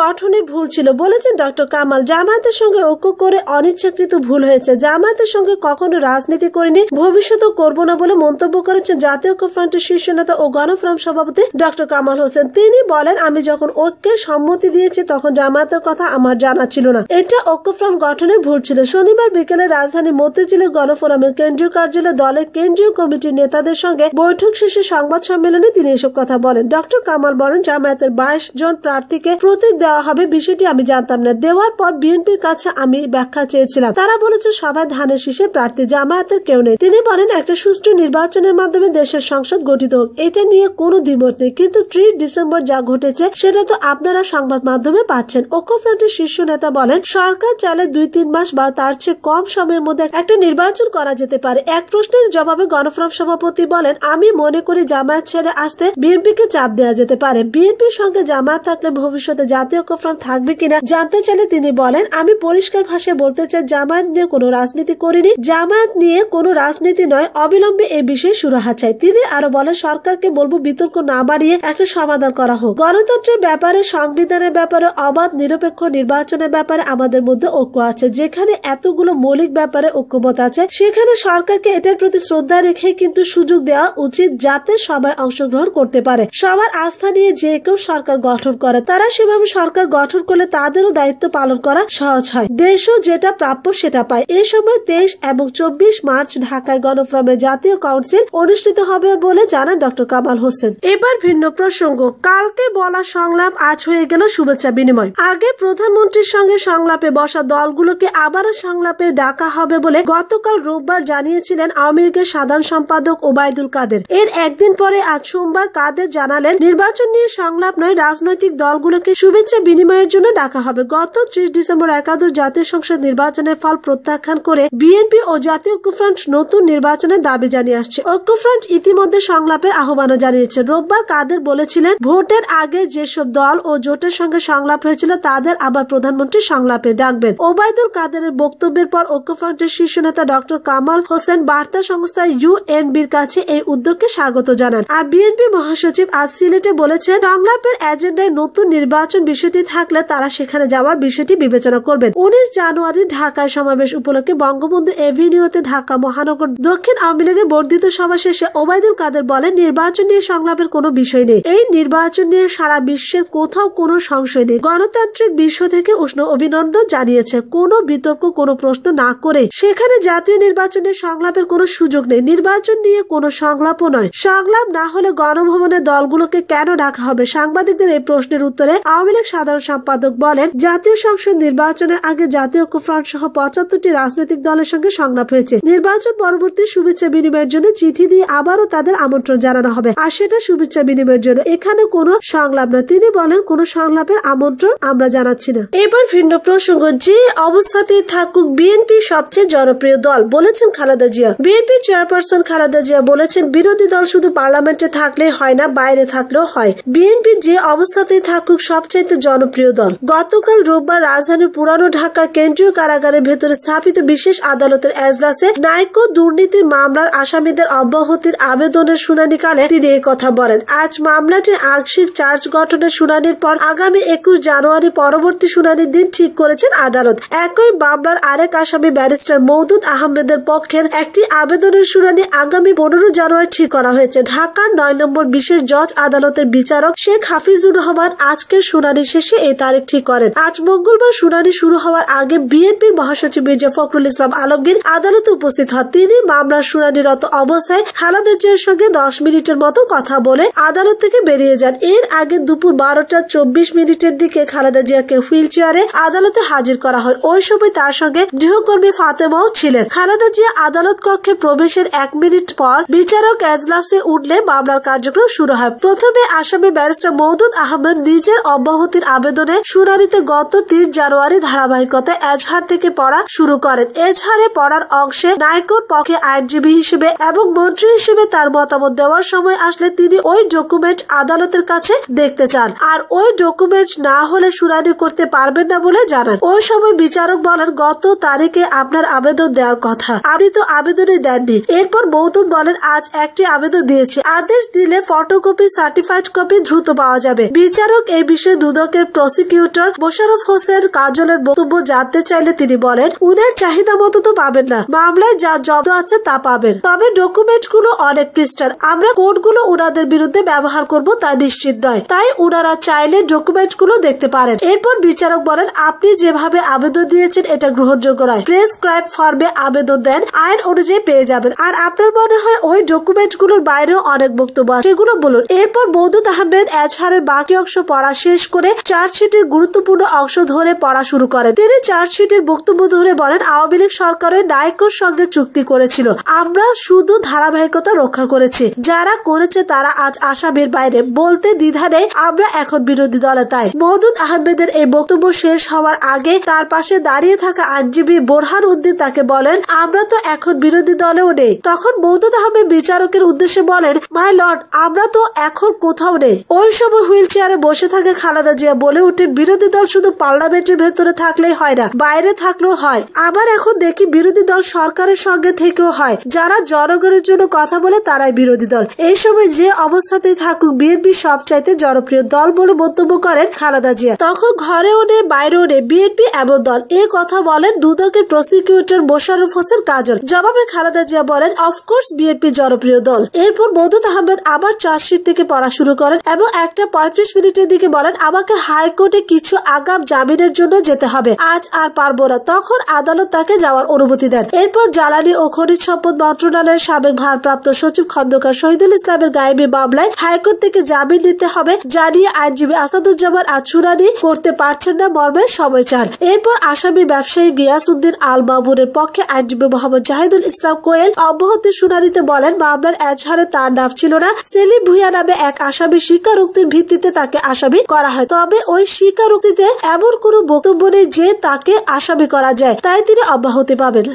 গঠনে ভুল ছিল বলেছেন ডক্টর কামাল। জামায়াতের সঙ্গে ঐক্য করে অনিচ্ছাকৃত ভুল হয়েছে। জামায়াতের সঙ্গে কখনো রাজনীতি করিনি, ভবিষ্যতেও করব না বলে মন্তব্য করেছেন জাতীয় ঐক্য ফ্রন্টের শীর্ষ নেতা ও গণফ্রম সভাপতি ডক্টর কামাল হোসেন। তিনি বলেন, আমি যখন ঐক্যের সম্মতি দিয়েছি, তখন জামায়াতের কথা আমার জানা ছিল না। এটা ঐক্যফ্রন্ট গঠনে ভুল ছিল। শনিবার বিকেলে রাজধানী মতিঝিলে গণফোরামের কেন্দ্রীয় কার্যালয়ে দলের কেন্দ্রীয় কমিটির নেতাদের সঙ্গে বৈঠক শেষে সংবাদ সম্মেলনে তিনি এসব কথা বলেন। ডক্টর কামাল বলেন, জামায়াতের বাইশ জন প্রার্থীকে প্রতীক হবে, বিষয়টি আমি জানতাম না। দেওয়ার পর বিএনপির কাছে আমি ব্যাখ্যা চেয়েছিলাম। তারা বলেছে সবাই ধানের শীষে প্রার্থী জামায়াতের কেউ নেই। তিনি বলেন, একটা সুষ্ঠু নির্বাচনের মাধ্যমে দেশের সংসদ গঠিত হোক। এটা নিয়ে কোনো দ্বিমত নেই। কিন্তু ত্রিশ ডিসেম্বর যা ঘটেছে, সেটা তো আপনারা সংবাদ মাধ্যমে পাচ্ছেন। ঐক্যফ্রন্টের শীর্ষ নেতা বলেন, সরকার চালে দুই তিন মাস বা তার চেয়ে কম সময়ের মধ্যে একটা নির্বাচন করা যেতে পারে। এক প্রশ্নের জবাবে গণফোরাম সভাপতি বলেন, আমি মনে করি জামায়াত ছেড়ে আসতে বিএনপিকে চাপ দেওয়া যেতে পারে। বিএনপির সঙ্গে জামায়াত থাকলে ভবিষ্যতে জাতীয় ঐক্যফ্রন্ট থাকবে কিনা জানতে চাইলে তিনি বলেন, আমি পরিষ্কার ভাষায় বলতে চাই, জামায়াত নিয়ে কোনো রাজনীতি করিনি। জামায়াত নিয়ে কোনো রাজনীতি নয়, অবিলম্বে এই বিষয়ে সুরাহা চাই। তিনি আরও বলেন, সরকারকে বলব বিতর্ক না বাড়িয়ে একটা সমাধান করা হোক। গণতন্ত্রের ব্যাপারে, সংবিধানের ব্যাপারে, অবাধ, নিরপেক্ষ নির্বাচনের ব্যাপারে আমাদের মধ্যে ঐক্য আছে। যেখানে এতগুলো মৌলিক ব্যাপারে ঐক্যমত আছে, সেখানে সরকারকে এটার প্রতি শ্রদ্ধা রেখে কিন্তু সুযোগ দেওয়া উচিত যাতে সবাই অংশগ্রহণ করতে পারে। সবার আস্থা নিয়ে যে কেউ সরকার গঠন করে, তারা সেভাবে সরকার গঠন করলে তাদেরও দায়িত্ব পালন করা সহজ হয়। দেশও যেটা প্রাপ্য সেটা পায়। এ সময় তেইশ এবং চব্বিশ মার্চ ঢাকায় গণফ্রমের জাতীয় কাউন্সিল অনুষ্ঠিত হবে বলে জানান ডক্টর কামাল হোসেন। এবার ভিন্ন প্রসঙ্গ। কালকে বলা সংলাপ আজ হয়ে গেল শুভেচ্ছা বিনিময়। আগে প্রধানমন্ত্রীর সঙ্গে সংলাপে বসা দলগুলোকে আবারও সংলাপে ডাকা হবে বলে গতকাল রোববার জানিয়েছিলেন আওয়ামী লীগের সাধারণ সম্পাদক ওবায়দুল কাদের। এর একদিন পরে আজ সোমবার কাদের জানালেন, নির্বাচন নিয়ে সংলাপ নয়, রাজনৈতিক দলগুলোকে শুভেচ্ছা বিনিময়ের জন্য ডাকা হবে। গত ত্রিশ ডিসেম্বর একাদশ জাতীয় সংসদ নির্বাচনের ফল প্রত্যাখ্যান করে বিএনপি ও জাতীয় ঐক্যফ্রন্ট নতুন নির্বাচনের দাবি জানিয়ে আসছে। ঐক্যফ্রন্ট ইতিমধ্যে সংলাপের আহ্বানও জানিয়েছে। রোববার কাদের বলেছিলেন, ভোটের আগে যেসব দল ও জোটের সঙ্গে সংলাপ হয়েছিল, তাদের আবার প্রধানমন্ত্রী সংলাপে ডাকবেন। ওবায়দুল কাদেরের বক্তব্যের পর ঐক্যফ্রন্টের শীর্ষ নেতা ডক্টর কামাল হোসেন বার্তা সংস্থা ইউএনবির কাছে এই উদ্যোগকে স্বাগত জানান। আর বিএনপি মহাসচিব আজ সিলেটে বলেছেন, সংলাপের এজেন্ডায় নতুন নির্বাচন বিষয়টি থাকলে তারা সেখানে যাওয়ার বিষয়টি বিবেচনা করবেন। উনিশ জানুয়ারি ঢাকায় সমাবেশ উপলক্ষে বঙ্গবন্ধু এভিনিউতে ঢাকা মহানগর দক্ষিণ আওয়ামী লীগের বর্ধিত সভা শেষে ওবায়দুল কাদের বলেন, নির্বাচন নিয়ে সংলাপের কোনো বিষয় নেই। এই নির্বাচন নিয়ে সারা বিশ্বের কোথাও কোনো সংশয় নেই। গণতান্ত্রিক বিশ্ব থেকে উষ্ণ অভিনন্দন জানিয়েছে, কোনো বিতর্ক, কোনো প্রশ্ন না করে সেখানে জাতীয় নির্বাচনের সংলাপের কোনো সুযোগ নেই। নির্বাচন নিয়ে কোনো সংলাপও নয়। সংলাপ না হলে গণভবনের দলগুলোকে কেন ডাকা হবে? সাংবাদিকদের এই প্রশ্নের উত্তরে আওয়ামী লীগ সাধারণ সম্পাদক বলেন, জাতীয় সংসদ নির্বাচনের আগে জাতীয় ঐক্যফ্রন্ট সহ পঁচাত্তরটি রাজনৈতিক দলের সঙ্গে সংলাপ হয়েছে। নির্বাচন পরবর্তী শুভেচ্ছা বিনিময়ের জন্য চিঠি দিয়ে আবারও তাদের আমন্ত্রণ জানানো হবে। আর সেটা শুভেচ্ছা বিনিময়ের জন্য এখানে কোনো সংলাপ না তিনি বলেন, কোনো সংলাপের আমন্ত্রণ আমরা জানাচ্ছি না। এবার ভিন্ন প্রসঙ্গ, যে অবস্থাতে থাকুক বিএনপি সবচেয়ে জনপ্রিয় দল, বলেছেন খালেদা জিয়া। বিএনপির চেয়ারপারসন খালেদা জিয়া বলেছেন, বিরোধী দল শুধু পার্লামেন্টে থাকলে হয় না, বাইরে থাকলেও হয়। বিএনপি যে অবস্থাতে থাকুক, সবচাইতে জনপ্রিয় দল। গতকাল রোববার রাজধানীর পুরানো ঢাকা কেন্দ্রীয় কারাগারের ভেতরে স্থাপিত বিশেষ আদালতের এজলাসে নাইকো দুর্নীতির মামলার আসামিদের অব্যাহতির আবেদনের শুনানিকালে তিনি কথা বলেন। আজ মামলাটির আংশিক চার্জ গঠনের শুনানির পর আগামী একুশ জানুয়ারি পরবর্তী শুনানির দিন ঠিক করেছেন আদালত। একই মামলার আরেক আসামি ব্যারিস্টার মৌদুদ আহমেদের পক্ষের একটি আবেদনের শুনানি আগামী পনেরো জানুয়ারি ঠিক করা হয়েছে। ঢাকার নয় নম্বর বিশেষ জজ আদালতের বিচারক শেখ হাফিজুর রহমান আজকের শুনানি শেষে এই তারিখ ঠিক করেন। আজ মঙ্গলবার শুনানি শুরু হওয়ার আগে বিএনপির মহাসচিব মির্জা ফখরুল ইসলাম আলমগীর আদালতে উপস্থিত হন। তিনি মামলার শুনানিরত অবস্থায় খালাদা জিয়ার সঙ্গে দশ মিনিটের মতো কথা বলে আদালত থেকে বেরিয়ে যান। এর আগে দুপুর বারোটা চব্বিশ মিনিটের দিকে খালেদা জিয়াকে হুইল চেয়ারে আদালতে হাজির করা হয়। ওই সময় তার সঙ্গে গৃহকর্মী ফাতেমাও ছিলেন। খালেদা জিয়া আদালত কক্ষে প্রবেশের এক মিনিট পর বিচারক এজলাসে উঠলে মামলার কার্যক্রম শুরু হয়। প্রথমে আসামি ব্যারিস্টার মৌদুদ আহমেদ নিজের অব্যাহতির আবেদনে শুনানিতে গত তিন জানুয়ারি ধারাবাহিকতা এজহার থেকে পড়া শুরু করেন। এজহারে পড়ার অংশে নাইকোর পক্ষে আইনজীবী হিসেবে এবং মন্ত্রী হিসেবে তার মতামত দেওয়ার সময় আসলে তিনি ওই ডকুমেন্ট আদালতের কাছে দেখতে চান। আর ওই ডকুমেন্ট না হলে শুনানি করতে পারবেন না বলে জানান। ওই সময় বিচারক বলেন, গত তারিখে আপনার আবেদন দেওয়ার কথা। আপনি তো আবেদনই দেননি। এরপর মৌদুদ বলেন, আজ একটি আবেদন দিয়েছে। আদেশ দিলে ফটোকপি, সার্টিফাইড কপি দ্রুত পাওয়া যাবে। বিচারক এই বিষয়ে দুদক দুদকের প্রসিকিউটর মোশারফ হোসেন কাজলের বক্তব্য জানতে চাইলে তিনি বলেন, উনার চাহিদা মতো তো পাবেন না। মামলায় যা জব্দ আছে তা পাবেন। তবে ডকুমেন্টগুলো অনেক পৃষ্ঠার। আমরা কোডগুলো ওনাদের বিরুদ্ধে ব্যবহার করব তা নিশ্চিত নয়। তাই উনারা চাইলে ডকুমেন্টগুলো দেখতে পারেন। এরপর বিচারক বলেন, আপনি যেভাবে আবেদন দিয়েছেন, এটা গ্রহণযোগ্য নয়। প্রেসক্রাইব ফর্মে আবেদন দেন, আইন অনুযায়ী পেয়ে যাবেন। আর আপনার মনে হয় ওই ডকুমেন্টগুলোর বাইরেও অনেক বক্তব্য আছে। সেগুলো বলুন। এরপর মৌদুদ আহমেদ এজহারের বাকি অংশ পড়া শেষ করে চার্জশিটের গুরুত্বপূর্ণ অংশ ধরে পড়া শুরু করেন। তিনি চার্জশিটের বক্তব্য ধরে বলেন, আওয়ামী লীগ সরকারের নায়কর সঙ্গে চুক্তি করেছিল। আমরা শুধু ধারাবাহিকতা রক্ষা করেছি। যারা করেছে তারা আজ আসামির বাইরে। বলতে দ্বিধা নেই, আমরা এখন বিরোধী দলে তাই। মহদুদ আহমেদের এই বক্তব্য শেষ হওয়ার আগে তার পাশে দাঁড়িয়ে থাকা আইনজীবী বোরহান উদ্দিন তাকে বলেন, আমরা তো এখন বিরোধী দলেও নেই। তখন মহদুদ আহমেদ বিচারকের উদ্দেশ্যে বলেন, মাই লর্ড, আমরা তো এখন কোথাও নেই। ওই সময় হুইল চেয়ারে বসে থাকে খালেদা জিয়া বলে উঠে বিরোধী দল শুধু পার্লামেন্টের ভেতরে থাকলেই হয় না, বাইরে থাকলেও হয়। আবার এখন দেখি বিরোধী দল সরকারের সঙ্গে থেকেও হয়, যারা জনগণের জন্য কথা বলে তারাই বিরোধী দল। এই সময় যে অবস্থাতেই থাকুক, বিএনপি সবচাইতে জনপ্রিয় দল বলে মন্তব্য করেন খালেদা জিয়া। তখন ঘরেও নেই, বাইরেও নেই, বিএনপি এমন দল। এ কথা বলেন দুদকের প্রসিকিউটর মোশাররফ হোসেন কাজল। জবাবে খালেদা জিয়া বলেন অফকোর্স বিএনপি জনপ্রিয় দল। এরপর মদুদ আহমেদ আবার চার্জশিট থেকে পড়া শুরু করেন এবং একটা পঁয়ত্রিশ মিনিটের দিকে বলেন, আমাকে হাইকোর্টে কিছু আগাম জামিনের জন্য যেতে হবে। আজ আর পারব না। তখন আদালত তাকে যাওয়ার অনুমতি দেন। এরপর জ্বালানি ও খনিজ সম্পদ মন্ত্রণালয়ের সাবেক ভারপ্রাপ্ত সচিব খন্দকার শহীদুল ইসলামের গায়েবী মামলায় হাইকোর্ট থেকে জামিন নিতে হবে জানিয়ে আইনজীবী আসাদুজ্জামান আজ শুনানি করতে পারছেন না মর্মে সময় চান। এরপর আসামি ব্যবসায়ী গিয়াস উদ্দিন আল মামুনের পক্ষে আইনজীবী মোহাম্মদ জাহিদুল ইসলাম কোয়েল অব্যাহতি শুনানিতে বলেন, মামলার এজহারে তার নাম ছিল না। সেলিম ভুইয়া নামে এক আসামি স্বীকারোক্তির ভিত্তিতে তাকে আসামি করা হয়। তবে ওই স্বীকারোক্তিতে এমন কোনো বক্তব্য নেই যে তাকে আসামি করা যায়, তাই তিনি অব্যাহতি পাবেন।